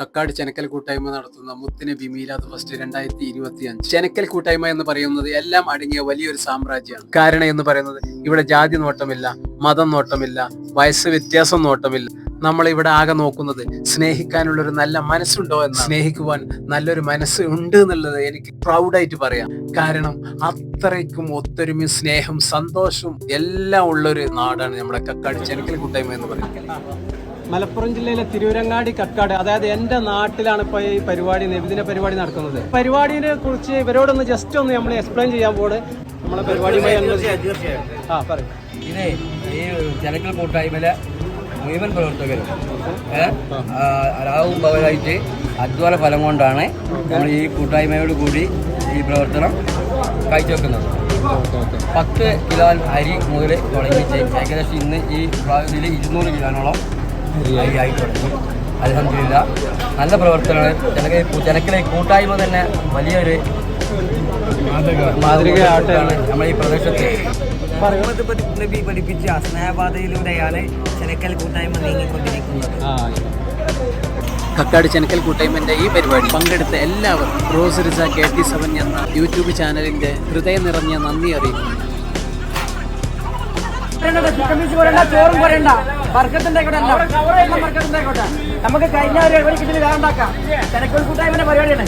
കക്കാട് ചെനക്കൽ കൂട്ടായ്മ നടത്തുന്ന മുത്തിന് മീലാദ് ഫസ്റ്റ് രണ്ടായിരത്തി ഇരുപത്തി അഞ്ച് ചെനക്കൽ കൂട്ടായ്മ എന്ന് പറയുന്നത് എല്ലാം അടങ്ങിയ വലിയൊരു സാമ്രാജ്യമാണ്. കാരണം എന്ന് പറയുന്നത് ഇവിടെ ജാതി നോട്ടമില്ല മതം നോട്ടമില്ല വയസ്സ് വ്യത്യാസം നോട്ടമില്ല. നമ്മൾ ഇവിടെ ആകെ നോക്കുന്നത്? സ്നേഹിക്കാനുള്ള ഒരു നല്ല മനസ്സുണ്ടോ എന്ന്. സ്നേഹിക്കുവാൻ നല്ലൊരു മനസ്സ് ഉണ്ട് എന്നുള്ളത് എനിക്ക് പ്രൗഡായിട്ട് പറയാം. കാരണം അത്രയ്ക്കും ഒത്തൊരുമയും സ്നേഹം സന്തോഷവും എല്ലാം ഉള്ള ഒരു നാടാണ് നമ്മുടെ കക്കാട് ചെനക്കൽ കൂട്ടായ്മ എന്ന് പറയുന്നത്. മലപ്പുറം ജില്ലയിലെ തിരൂരങ്ങാടി കക്കാട് അതായത് എന്റെ നാട്ടിലാണ് ഇപ്പോൾ ഈ പരിപാടി നബിദിന പരിപാടി നടക്കുന്നത്. പരിപാടിനെ കുറിച്ച് ഇവരോടൊന്ന് ജസ്റ്റ് ഒന്ന് നമ്മൾ എക്സ്പ്ലെയിൻ ചെയ്യാൻ പോണ്. നമ്മളെ പരിപാടിയുമായി ആ പറയും. ഇതേ ഈ ജനങ്ങൾ കൂട്ടായ്മയിലെ മുഴുവൻ പ്രവർത്തകരും രാവും അധ്വാന ഫലം കൊണ്ടാണ് നമ്മൾ ഈ കൂട്ടായ്മയോട് കൂടി ഈ പ്രവർത്തനം കാഴ്ചവെക്കുന്നത്. പത്ത് കിലോ അരി മുതൽ തുടങ്ങിച്ച് ഏകദേശം ഇന്ന് ഈ പ്രായത്തിൽ ഇരുന്നൂറ് കിലോനോളം അരി ആയി തുടങ്ങി. അലഹമില്ല നല്ല പ്രവർത്തനമാണ്. ജനക ജനക്കിലെ കൂട്ടായ്മ തന്നെ വലിയൊരു മാതൃക ആണ് നമ്മുടെ ഈ പ്രദേശത്ത്. മുഹമ്മദ് നബി പഠിപ്പിച്ച സ്നേഹപാതയിലൂടെയാണ് ചെനക്കൽ കൂട്ടായ്മ നീങ്ങിക്കൊണ്ടിരിക്കുന്നത്. ആ കക്കാട് ചെനക്കൽ കൂട്ടായ്മന്റെ ഈ പരിപാടി പങ്കെടുത്ത എല്ലാവർക്കും Rose Riza K T seven എന്ന യൂട്യൂബ് ചാനലിന്റെ ഹൃദയം നിറഞ്ഞ നന്ദി അറിയിക്കുന്നു. ചിക്കൻ പീസ് പോരണ്ട ചോറും പോരണ്ട നമുക്ക് കഴിഞ്ഞ ഒരു കിട്ടിന് വേണ്ടാക്കാം ചെനക്കൽ കൂട്ടായ്മന്റെ പരിപാടിയാണ്.